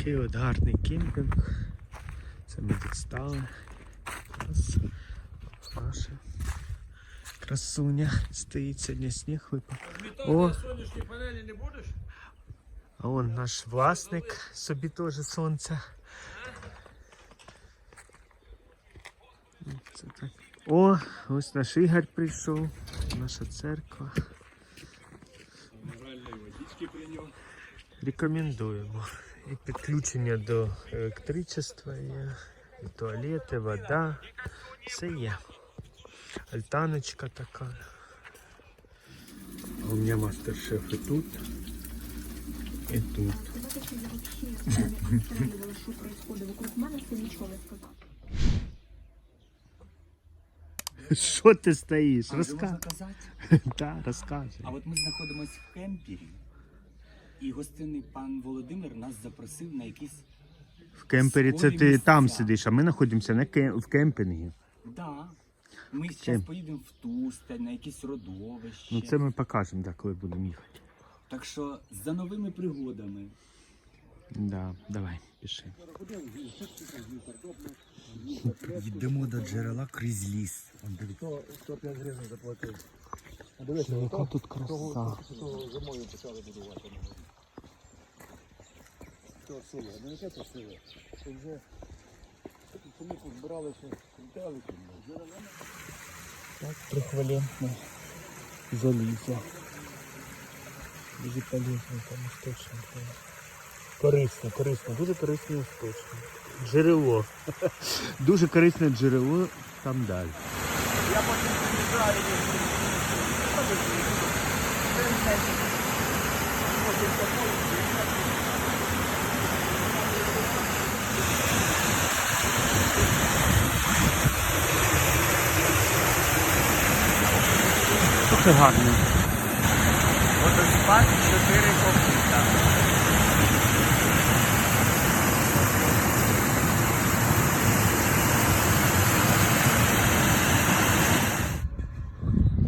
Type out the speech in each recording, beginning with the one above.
Такий от гарний кемпінг. Це ми тут стали. Наша красуня стоїть сьогодні сніг випав. О, сонячні панелі не будеш? а он наш власник собі теж сонце. Це так. О, ось наш Ігор прийшов, наша церква. Рекомендуємо. І підключення до електричества є, і туалети, вода. Все є. Альтаночка така. А у мене мастер-шеф і тут, і тут. Знаете, я вообще настраивала, что происходит вокруг мене, це нічого не сказав. Що ти стоїш? А, вже можна Розкажи. казати? Так, розкажи. А от ми знаходимося в кемпері, і гостинний пан Володимир нас запросив на якісь. В кемпері це ти там сидиш, а ми знаходимося на кем... в кемпінгі. Да. Ми Кем? зараз поїдемо в Тустель, на якісь родовище. Ну це ми покажемо, да, коли будемо їхати. Так що за новими пригодами. Да, давай, пиши. Йдемо до джерела крізь ліс. Яка тут краса. Зимою почали будувати. Це сила, не яке це. Це вже самі позбиралися, літали. Так, трехвалентне залізо. Дуже полезно там істочник. Корисно, корисно, дуже корисний істочник. Джерело. Дуже корисне джерело там далі. Я потім приїжджаю. Дуже гарно. Водоспад 4 копійка.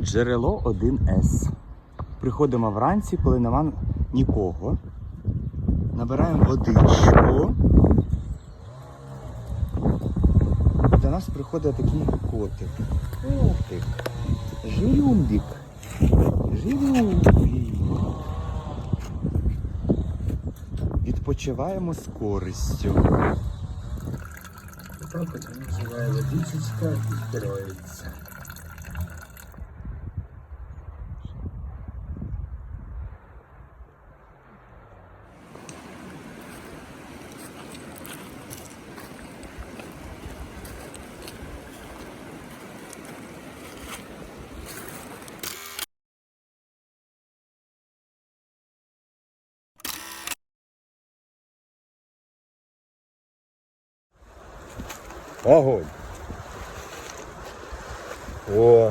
Джерело 1С. Приходимо вранці, коли нема нікого. Набираємо водичку. І до нас приходить такий котик. Котик. Жирюндик. Жирюндик. Відпочиваємо з користю. Так називає водичечка і строїться. Огонь. О,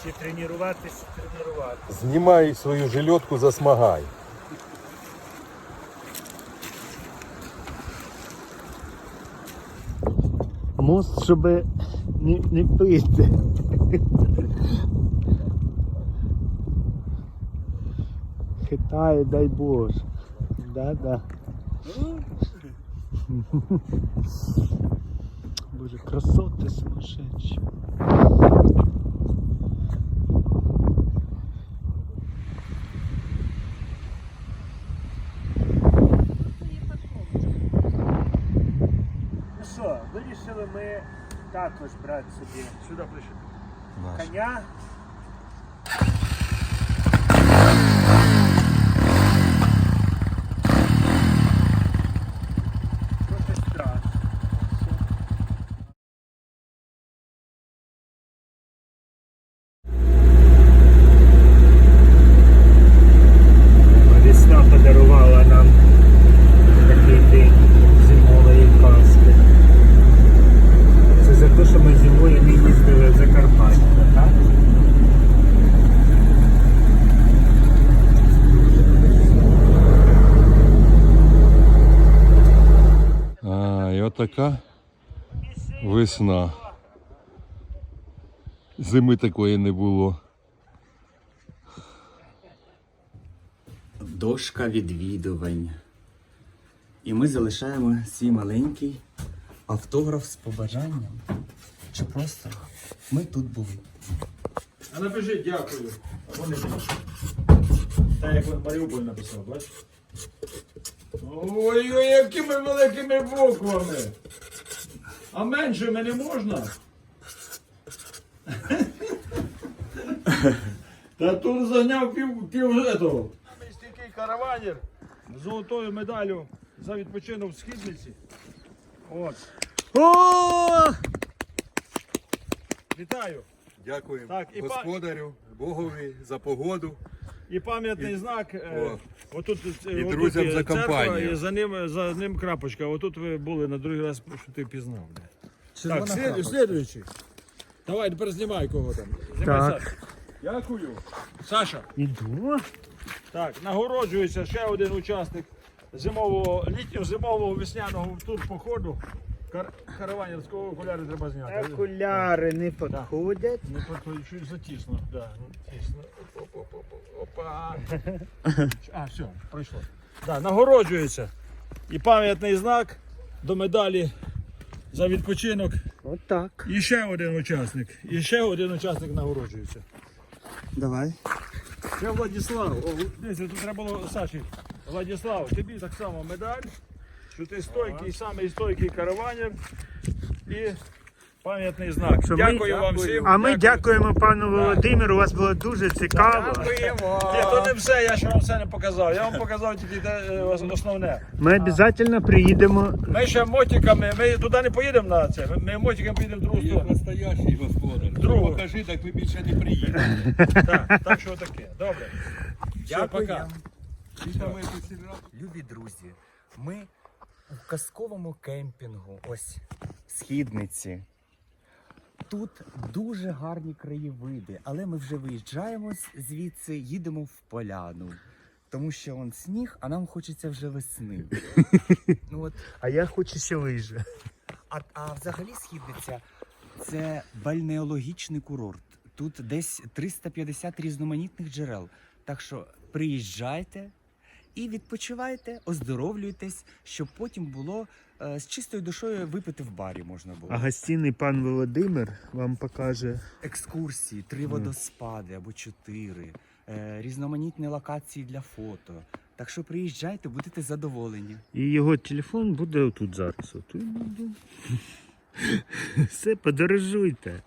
Ще тренуватися, тренуватися. знімай свою жилетку, засмагай. Мост, щоб не, не пити. Хитає, дай Боже. Да-да. Боже, красоти сумасшедші. Ну вирішили ми також брати собі сюди ближче. коня. Трохи страшно. Весна подарувала нам такий день зимової казки. Це за те, що ми зимою не їздили в Закарпаття, так? А, і отака весна. Зими такої не було. Дошка відвідувань. І ми залишаємо свій маленький автограф з побажанням. Чи просто ми тут були. А напишіть дякую. А вони мені. Так як Маріуполь написав, бачиш? Ой-ой, якими великими буквами. А меншими не можна. Та тут зайняв пів, пів этого. Стійкий караванір з золотою медаллю за відпочинок в східниці. От. О! Вітаю. Дякуємо Так, і па- господарю, Богові за погоду. І пам'ятний знак. е, О. Отут, І отут друзям є за церква, компанію. І за ним, за ним крапочка. Отут ви були на другий раз, що ти пізнав. Так, слід, слідуючий. Давай, тепер знімай кого там. Так. Дякую. Саша. Іду. Так, нагороджується ще один учасник зимового, літнього зимового весняного турпоходу. Кар... Караванівського окуляри треба зняти. Окуляри не підходять. Не подходить, чуть затісно. Да, ну, тісно. Опа. А, все, пройшло. Да, нагороджується. І пам'ятний знак до медалі за відпочинок. Отак. І ще один учасник. І ще один учасник нагороджується. Давай. Це Владислав. О, дивіться, тут треба було Саші. Владислав, тобі так само медаль, що ти стойкий, самий стойкий караванір. І пам'ятний знак. Що ми- Дякую вам всім. А ми дякуємо пану Володимиру. У вас було дуже цікаво. Ні, то не все, я ще вам все не показав. Я вам показав тільки те, е, основне. Ми обов'язково приїдемо. Ми ще мотиками, ми туди не поїдемо на це. Ми, ми мотиками поїдемо в другу Є сторону. настоящий господар. Другого. Покажи, так ви більше не приїдете. Так, так що таке. Добре. Все, пока. Там? Любі друзі, ми у казковому кемпінгу, ось в східниці. Тут дуже гарні краєвиди, але ми вже виїжджаємо звідси, їдемо в поляну. Тому що он сніг, а нам хочеться вже весни. Ну от, А я хочу ще лижі. а, а взагалі східниця це бальнеологічний курорт. Тут десь 350 різноманітних джерел. Так що приїжджайте і відпочивайте, оздоровлюйтесь, щоб потім було е, з чистою душою випити в барі можна було. А гостинний пан Володимир вам покаже. Екскурсії, три водоспади або чотири, е, різноманітні локації для фото. Так що приїжджайте, будете задоволені. І його телефон буде отут зараз. Все, подорожуйте.